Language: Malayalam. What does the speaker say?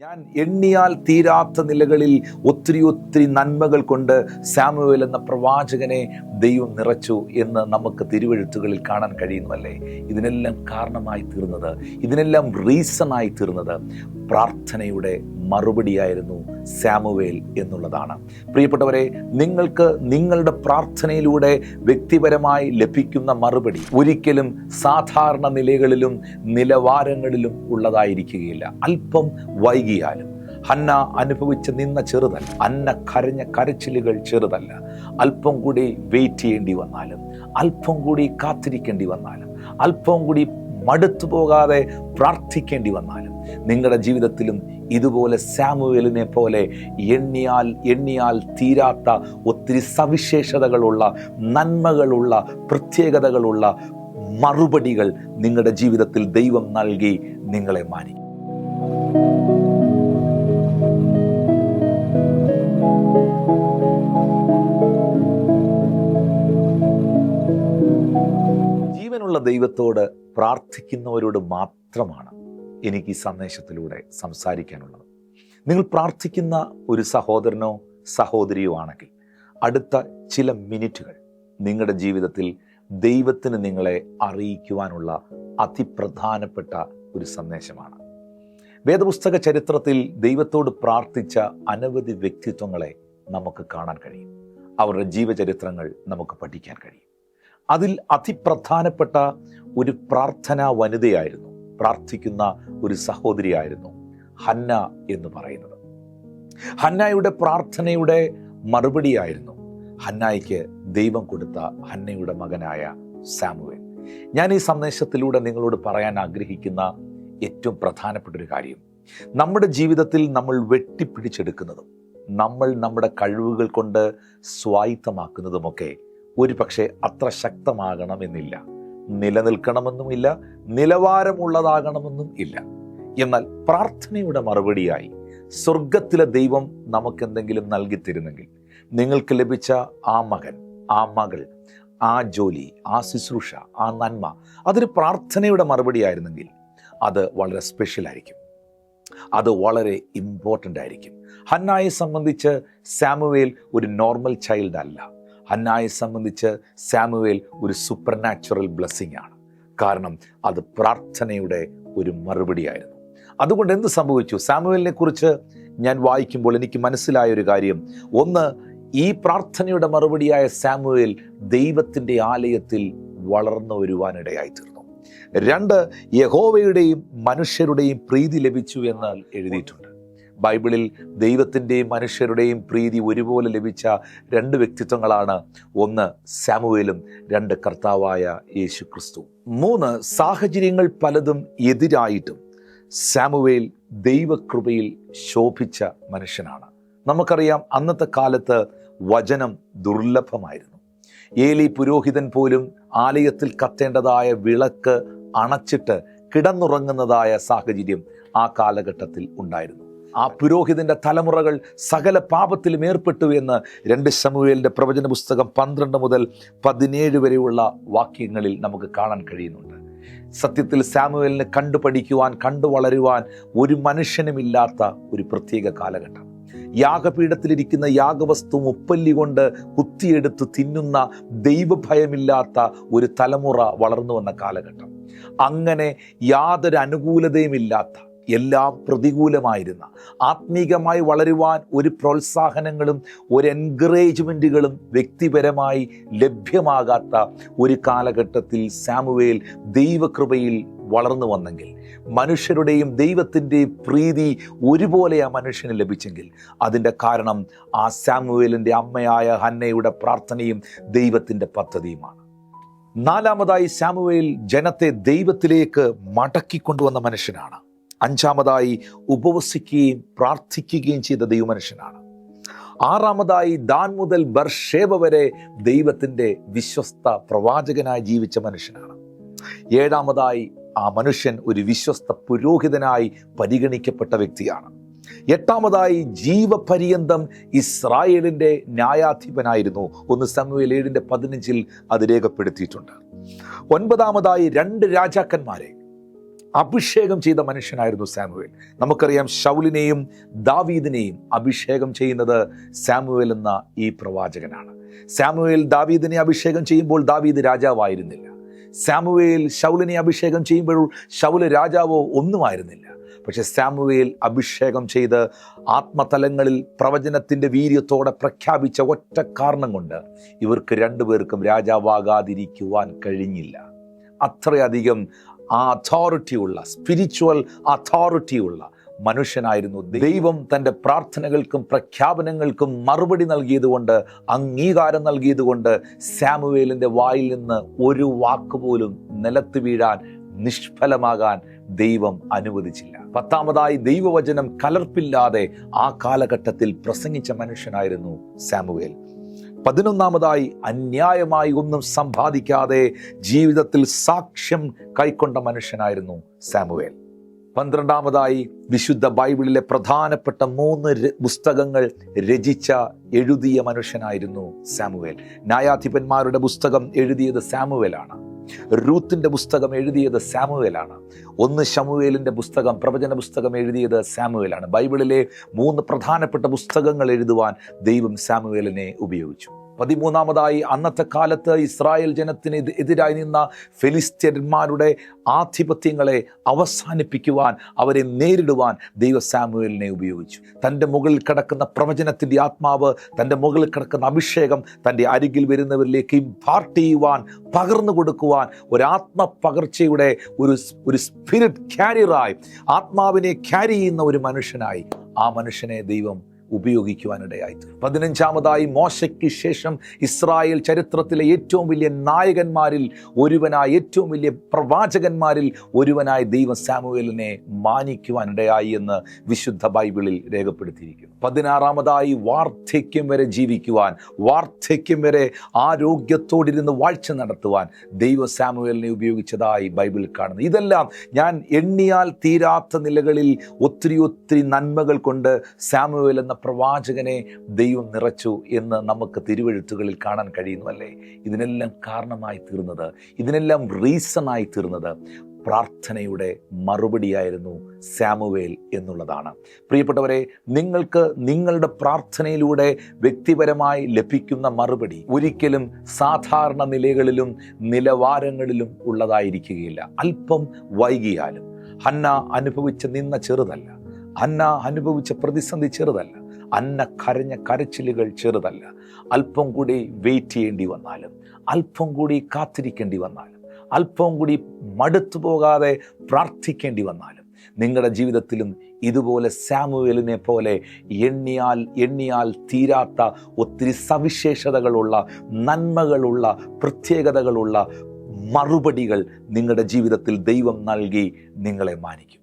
ഞാൻ എണ്ണിയാൽ തീരാത്ത നിലകളിൽ ഒത്തിരി ഒത്തിരി നന്മകൾ കൊണ്ട് സാമുവേൽ എന്ന പ്രവാചകനെ ദൈവം നിറച്ചു എന്ന് നമുക്ക് തിരുവെഴുത്തുകളിൽ കാണാൻ കഴിയുന്നുവല്ലേ ഇതിനെല്ലാം കാരണമായി തീർന്നത് ഇതിനെല്ലാം റീസണായി തീർന്നത് പ്രാർത്ഥനയുടെ മറുപടിയായിരുന്നു സാമുവേൽ എന്നുള്ളതാണ്. പ്രിയപ്പെട്ടവരെ നിങ്ങൾക്ക് നിങ്ങളുടെ പ്രാർത്ഥനയിലൂടെ വ്യക്തിപരമായി ലഭിക്കുന്ന മറുപടി ഒരിക്കലും സാധാരണ നിലകളിലും നിലവാരങ്ങളിലും ഉള്ളതായിരിക്കുകയില്ല. അല്പം വൈകിയാലും ഹന്ന അനുഭവിച്ച് നിന്ന ചെറുതല്ല. അന്ന കരഞ്ഞ കരച്ചിലുകൾ ചെറുതല്ല. അല്പം കൂടി വെയിറ്റ് ചെയ്യേണ്ടി വന്നാലും അല്പം കൂടി കാത്തിരിക്കേണ്ടി വന്നാലും അല്പം കൂടി മടുത്തു പോകാതെ പ്രാർത്ഥിക്കേണ്ടി വന്നാലും നിങ്ങളുടെ ജീവിതത്തിലും ഇതുപോലെ സാമുവേലിനെ പോലെ എണ്ണിയാൽ എണ്ണിയാൽ തീരാത്ത ഒത്തിരി സവിശേഷതകളുള്ള നന്മകളുള്ള പ്രത്യേകതകളുള്ള മറുപടികൾ നിങ്ങളുടെ ജീവിതത്തിൽ ദൈവം നൽകി നിങ്ങളെ മാനിക്കും. ജീവനുള്ള ദൈവത്തോട് പ്രാർത്ഥിക്കുന്നവരോട് മാത്രമാണ് എനിക്ക് ഈ സന്ദേശത്തിലൂടെ സംസാരിക്കാനുള്ളത്. നിങ്ങൾ പ്രാർത്ഥിക്കുന്ന ഒരു സഹോദരനോ സഹോദരിയോ ആണെങ്കിൽ അടുത്ത ചില മിനിറ്റുകൾ നിങ്ങളുടെ ജീവിതത്തിൽ ദൈവത്തിന് നിങ്ങളെ അറിയിക്കുവാനുള്ള അതിപ്രധാനപ്പെട്ട ഒരു സന്ദേശമാണ്. വേദപുസ്തക ചരിത്രത്തിൽ ദൈവത്തോട് പ്രാർത്ഥിച്ച അനവധി വ്യക്തിത്വങ്ങളെ നമുക്ക് കാണാൻ കഴിയും. അവരുടെ ജീവചരിത്രങ്ങൾ നമുക്ക് പഠിക്കാൻ കഴിയും. അതിൽ അതിപ്രധാനപ്പെട്ട ഒരു പ്രാർത്ഥനാ വനിതയായിരുന്നു. പ്രാർത്ഥിക്കുന്ന ഒരു സഹോദരിയായിരുന്നു ഹന്ന എന്ന് പറയുന്നത്. ഹന്നായുടെ പ്രാർത്ഥനയുടെ മറുപടിയായിരുന്നു ഹന്നായിക്ക് ദൈവം കൊടുത്ത ഹന്നയുടെ മകനായ സാമുവേൽ. ഞാൻ ഈ സന്ദേശത്തിലൂടെ നിങ്ങളോട് പറയാൻ ആഗ്രഹിക്കുന്ന ഏറ്റവും പ്രധാനപ്പെട്ട ഒരു കാര്യം. നമ്മുടെ ജീവിതത്തിൽ നമ്മൾ വെട്ടിപ്പിടിച്ചെടുക്കുന്നതും നമ്മൾ നമ്മുടെ കഴിവുകൾ കൊണ്ട് സ്വായത്തമാക്കുന്നതുമൊക്കെ ഒരു പക്ഷേ അത്ര ശക്തമാകണമെന്നില്ല. നിലനിൽക്കണമെന്നുമില്ല നിലവാരമുള്ളതാകണമെന്നും ഇല്ല. എന്നാൽ പ്രാർത്ഥനയുടെ മറുപടിയായി സ്വർഗത്തിലെ ദൈവം നമുക്കെന്തെങ്കിലും നൽകി തരുന്നെങ്കിൽ നിങ്ങൾക്ക് ലഭിച്ച ആ മകൻ ആ മകൾ ആ ജോലി ആ ശുശ്രൂഷ ആ നന്മ അതൊരു പ്രാർത്ഥനയുടെ മറുപടിയായിരുന്നെങ്കിൽ അത് വളരെ സ്പെഷ്യൽ ആയിരിക്കും അത് വളരെ ഇമ്പോർട്ടന്റ് ആയിരിക്കും ഹന്നായെ സംബന്ധിച്ച് സാമുവേൽ ഒരു നോർമൽ ചൈൽഡ് അല്ല ഹന്നായെ സംബന്ധിച്ച് സാമുവേൽ ഒരു സൂപ്പർനാച്ചുറൽ ബ്ലെസ്സിങ് ആണ്. കാരണം അത് പ്രാർത്ഥനയുടെ ഒരു മറുപടിയായിരുന്നു. അതുകൊണ്ട് എന്ത് സംഭവിച്ചു? സാമുവേലിനെ കുറിച്ച് ഞാൻ വായിക്കുമ്പോൾ എനിക്ക് മനസ്സിലായ ഒരു കാര്യം. ഒന്ന് ഈ പ്രാർത്ഥനയുടെ മറുപടിയായ സാമുവേൽ ദൈവത്തിന്റെ ആലയത്തിൽ വളർന്നു വരുവാനിടയായി തീർന്നു. രണ്ട് യഹോവയുടെയും മനുഷ്യരുടെയും പ്രീതി ലഭിച്ചു എന്നാൽ എഴുതിയിട്ടുണ്ട്. ബൈബിളിൽ ദൈവത്തിന്റെയും മനുഷ്യരുടെയും പ്രീതി ഒരുപോലെ ലഭിച്ച രണ്ട് വ്യക്തിത്വങ്ങളാണ്. ഒന്ന് സാമുവേലും രണ്ട് കർത്താവായ യേശു ക്രിസ്തു മൂന്ന് സാഹചര്യങ്ങൾ പലതും എതിരായിട്ടും സാമുവേൽ ദൈവകൃപയിൽ ശോഭിച്ച മനുഷ്യനാണ്. നമുക്കറിയാം അന്നത്തെ കാലത്ത് വചനം ദുർലഭമായിരുന്നു. ഏലി പുരോഹിതൻ പോലും ആലയത്തിൽ കത്തേണ്ടതായ വിളക്ക് അണച്ചിട്ട് കിടന്നുറങ്ങുന്നതായ സാഹചര്യം ആ കാലഘട്ടത്തിൽ ഉണ്ടായിരുന്നു. ആ പുരോഹിതന്റെ തലമുറകൾ സകല പാപത്തിലും ഏർപ്പെട്ടു എന്ന് രണ്ട് ശമുവേലിന്റെ പ്രവചന പുസ്തകം പന്ത്രണ്ട് മുതൽ പതിനേഴ് വരെയുള്ള വാക്യങ്ങളിൽ നമുക്ക് കാണാൻ കഴിയുന്നുണ്ട്. സത്യത്തിൽ സാമുവേലിനെ കണ്ടുപഠിക്കുവാൻ കണ്ടു വളരുവാൻ ഒരു മനുഷ്യനുമില്ലാത്ത ഒരു പ്രത്യേക കാലഘട്ടം. യാഗപീഠത്തിലിരിക്കുന്ന യാഗവസ്തു മുപ്പല്ലി കൊണ്ട് കുത്തിയെടുത്ത് തിന്നുന്ന ദൈവഭയമില്ലാത്ത ഒരു തലമുറ വളർന്നു വന്ന കാലഘട്ടം. അങ്ങനെ യാതൊരു അനുകൂലതയുമില്ലാത്ത എല്ലാം പ്രതികൂലമായിരുന്ന ആത്മീകമായി വളരുവാൻ ഒരു പ്രോത്സാഹനങ്ങളും ഒരു എൻകറേജ്മെന്റുകളും വ്യക്തിപരമായി ലഭ്യമാകാത്ത ഒരു കാലഘട്ടത്തിൽ സാമുവേൽ ദൈവകൃപയിൽ വളർന്നു വന്നെങ്കിൽ മനുഷ്യരുടെയും ദൈവത്തിന്റെയും പ്രീതി ഒരുപോലെ ആ മനുഷ്യന് ലഭിച്ചെങ്കിൽ അതിന്റെ കാരണം ആ സാമുവേലിന്റെ അമ്മയായ ഹന്നയുടെ പ്രാർത്ഥനയും ദൈവത്തിന്റെ പദ്ധതിയുമാണ്. നാലാമതായി സാമുവേൽ ജനത്തെ ദൈവത്തിലേക്ക് മടക്കിക്കൊണ്ടുവന്ന മനുഷ്യനാണ്. അഞ്ചാമതായി ഉപവസിക്കുകയും പ്രാർത്ഥിക്കുകയും ചെയ്ത ദൈവമനുഷ്യനാണ്. ആറാമതായി ദാൻ മുതൽ ബർഷേബ വരെ ദൈവത്തിന്റെ വിശ്വസ്ത പ്രവാചകനായി ജീവിച്ച മനുഷ്യനാണ്. ഏഴാമതായി ആ മനുഷ്യൻ ഒരു വിശ്വസ്ത പുരോഹിതനായി പരിഗണിക്കപ്പെട്ട വ്യക്തിയാണ്. എട്ടാമതായി ജീവപര്യന്തം ഇസ്രായേലിന്റെ ന്യായാധിപനായിരുന്നു. ഒന്ന് സമൂഹൽ ഏഴിന്റെ പതിനഞ്ചിൽ അത് രേഖപ്പെടുത്തിയിട്ടുണ്ട്. ഒൻപതാമതായി രണ്ട് രാജാക്കന്മാരെ. അഭിഷേകം ചെയ്ത മനുഷ്യനായിരുന്നു സാമുവേൽ. നമുക്കറിയാം ഷൗലിനെയും ദാവീദിനെയും അഭിഷേകം ചെയ്യുന്നത് സാമുവേൽ എന്ന ഈ പ്രവാചകനാണ്. സാമുവേൽ ദാവീദിനെ അഭിഷേകം ചെയ്യുമ്പോൾ ദാവീദ് രാജാവായിരുന്നില്ല. സാമുവേൽ ഷൗലിനെ അഭിഷേകം ചെയ്യുമ്പോൾ ഷൗൽ രാജാവോ ഒന്നുമായിരുന്നില്ല. പക്ഷെ സാമുവേൽ അഭിഷേകം ചെയ്ത് ആത്മതലങ്ങളിൽ പ്രവചനത്തിന്റെ വീര്യത്തോടെ പ്രഖ്യാപിച്ച ഒറ്റ കാരണം കൊണ്ട് ഇവർക്ക് രണ്ടുപേർക്കും രാജാവാകാതിരിക്കുവാൻ കഴിഞ്ഞില്ല. അത്രയധികം ആ അതോറിറ്റിയുള്ള സ്പിരിച്വൽ അതോറിറ്റിയുള്ള മനുഷ്യനായിരുന്നു ദൈവം തന്റെ പ്രാർത്ഥനകൾക്കും പ്രഖ്യാപനങ്ങൾക്കും മറുപടി നൽകിയതുകൊണ്ട് അംഗീകാരം നൽകിയതുകൊണ്ട് സാമുവേലിന്റെ വായിൽ നിന്ന് ഒരു വാക്ക് പോലും നിലത്ത് വീഴാൻ നിഷ്ഫലമാകാൻ ദൈവം അനുവദിച്ചില്ല. പത്താമതായി ദൈവവചനം കലർപ്പില്ലാതെ ആ കാലഘട്ടത്തിൽ പ്രസംഗിച്ച മനുഷ്യനായിരുന്നു സാമുവേൽ. പതിനൊന്നാമതായി അന്യായമായി ഒന്നും സമ്പാദിക്കാതെ ജീവിതത്തിൽ സാക്ഷ്യം കൈക്കൊണ്ട മനുഷ്യനായിരുന്നു സാമുവേൽ. പന്ത്രണ്ടാമതായി വിശുദ്ധ ബൈബിളിലെ പ്രധാനപ്പെട്ട മൂന്ന് പുസ്തകങ്ങൾ രചിച്ച എഴുതിയ മനുഷ്യനായിരുന്നു സാമുവേൽ. ന്യായാധിപന്മാരുടെ പുസ്തകം എഴുതിയത് സാമുവേലാണ്. റൂത്തിന്റെ പുസ്തകം എഴുതിയത് സാമുവേലാണ്. ഒന്ന് ഷമുവേലിന്റെ പുസ്തകം പ്രവചന പുസ്തകം എഴുതിയത് സാമുവേലാണ്. ബൈബിളിലെ മൂന്ന് പ്രധാനപ്പെട്ട പുസ്തകങ്ങൾ എഴുതുവാൻ ദൈവം സാമുവേലിനെ ഉപയോഗിച്ചു. പതിമൂന്നാമതായി അന്നത്തെ കാലത്ത് ഇസ്രായേൽ ജനത്തിന് എതിരായി നിന്ന ഫിലിസ്ത്യന്മാരുടെ ആധിപത്യങ്ങളെ അവസാനിപ്പിക്കുവാൻ അവരെ നേരിടുവാൻ ദൈവ സാമുവേലിനെ ഉപയോഗിച്ചു. തന്റെ മുകളിൽ കിടക്കുന്ന പ്രവചനത്തിന്റെ ആത്മാവ് തന്റെ മുകളിൽ കിടക്കുന്ന അഭിഷേകം തന്റെ അരികിൽ വരുന്നവരിലേക്ക് ഇമ്പാർട്ട് ചെയ്യുവാൻ പകർന്നു കൊടുക്കുവാൻ ഒരു ആത്മപകർച്ചയുടെ ഒരു ഒരു സ്പിരിറ്റ് ക്യാരിയറായി ആത്മാവിനെ ക്യാരി ചെയ്യുന്ന ഒരു മനുഷ്യനായി ആ മനുഷ്യനെ ദൈവം ഉപയോഗിക്കുവാനിടയായി. പതിനഞ്ചാമതായി മോശയ്ക്ക് ശേഷം ഇസ്രായേൽ ചരിത്രത്തിലെ ഏറ്റവും വലിയ നായകന്മാരിൽ ഒരുവനായ ഏറ്റവും വലിയ പ്രവാചകന്മാരിൽ ഒരുവനായി ദൈവ സാമുവേലിനെ മാനിക്കുവാനിടയായി എന്ന് വിശുദ്ധ ബൈബിളിൽ രേഖപ്പെടുത്തിയിരിക്കുന്നു പതിനാറാമതായി വാർദ്ധക്യം വരെ ജീവിക്കുവാൻ വാർദ്ധക്യം വരെ ആരോഗ്യത്തോടിരുന്ന് വാഴ്ച നടത്തുവാൻ ദൈവ സാമുവേലിനെ ഉപയോഗിച്ചതായി ബൈബിളിൽ കാണുന്നു ഇതെല്ലാം ഞാൻ എണ്ണിയാൽ തീരാത്ത നിലകളിൽ ഒത്തിരി ഒത്തിരി നന്മകൾ കൊണ്ട് സാമുവേൽ എന്ന പ്രവാചകനെ ദൈവം നിറച്ചു എന്ന് നമുക്ക് തിരുവെഴുത്തുകളിൽ കാണാൻ കഴിയുന്നു അല്ലേ ഇതിനെല്ലാം കാരണമായി തീർന്നത് ഇതിനെല്ലാം റീസണായി തീർന്നത് പ്രാർത്ഥനയുടെ മറുപടിയായിരുന്നു സാമുവേൽ എന്നുള്ളതാണ്. പ്രിയപ്പെട്ടവരെ നിങ്ങൾക്ക് നിങ്ങളുടെ പ്രാർത്ഥനയിലൂടെ വ്യക്തിപരമായി ലഭിക്കുന്ന മറുപടി ഒരിക്കലും സാധാരണ നിലകളിലും നിലവാരങ്ങളിലും ഉള്ളതായിരിക്കുകയില്ല. അല്പം വൈകിയാലും. ഹന്ന അനുഭവിച്ച നിന്ന ചെറുതല്ല. അന്ന അനുഭവിച്ച പ്രതിസന്ധി ചെറുതല്ല. അന്ന കരഞ്ഞ കരച്ചിലുകൾ ചെറുതല്ല. അല്പം കൂടി വെയിറ്റ് ചെയ്യേണ്ടി വന്നാലും അല്പം കൂടി കാത്തിരിക്കേണ്ടി വന്നാലും അല്പം കൂടി മടുത്തു പോകാതെ പ്രാർത്ഥിക്കേണ്ടി വന്നാലും നിങ്ങളുടെ ജീവിതത്തിലും ഇതുപോലെ സാമുവേലിനെ പോലെ എണ്ണിയാൽ എണ്ണിയാൽ തീരാത്ത ഒത്തിരി സവിശേഷതകളുള്ള നന്മകളുള്ള പ്രത്യേകതകളുള്ള മറുപടികൾ നിങ്ങളുടെ ജീവിതത്തിൽ ദൈവം നൽകി നിങ്ങളെ മാനിക്കും.